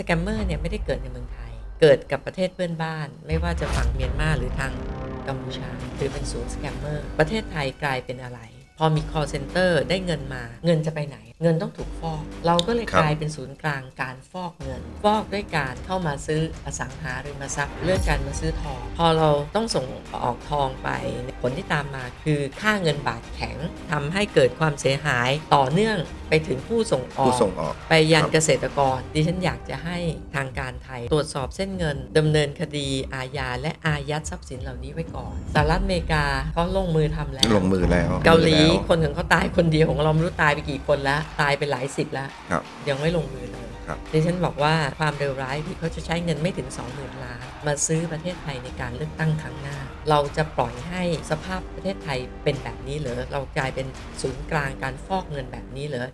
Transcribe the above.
สแกมเมอร์เนี่ยไม่ได้เกิดในเมืองไทย เกิดกับประเทศเพื่อนบ้าน ไม่ว่าจะฝั่งเมียนมาหรือทางกัมพูชาหรือเป็นศูนย์สแกมเมอร์ ประเทศไทยกลายเป็นอะไร พอมี call center ได้เงินมา เงินจะไปไหน เงินต้องถูกฟอก เราก็เลยครับกลายเป็นศูนย์กลางการฟอกเงิน ฟอกด้วยการเข้ามาซื้ออสังหาริมทรัพย์ เรื่องการมาซื้อทอง พอเราต้องส่งออกทองไป ผลที่ตามมาคือค่าเงินบาทแข็งทำให้เกิดความเสียหายต่อเนื่อง ไปถึงผู้ส่งออก ผู้ส่งออก ไปยันครับเกษตรกร ดิฉันอยากจะให้ทางการไทย ตรวจสอบเส้นเงินดำเนินคดีอาญาและอายัดทรัพย์สินเหล่านี้ไว้ก่อนสหรัฐอเมริกาเขาลงมือทำแล้ว ลงมือแล้วเกาหลีแล้วคนของเขาตายคนเดียวของเราไม่รู้ตายไปกี่คนแล้ว ตายไปหลายสิบแล้ว ครับ ยังไม่ลงมือเลยครับ ดิฉันบอกว่าความเลวร้ายคือเขาจะใช้เงินไม่ถึง 20,000 ล้าน มาซื้อประเทศไทยในการเลือกตั้งครั้งหน้า เราจะปล่อยให้สภาพประเทศไทยเป็นแบบนี้เหรอ เรากลายเป็นศูนย์กลางการฟอกเงินแบบนี้เหรอ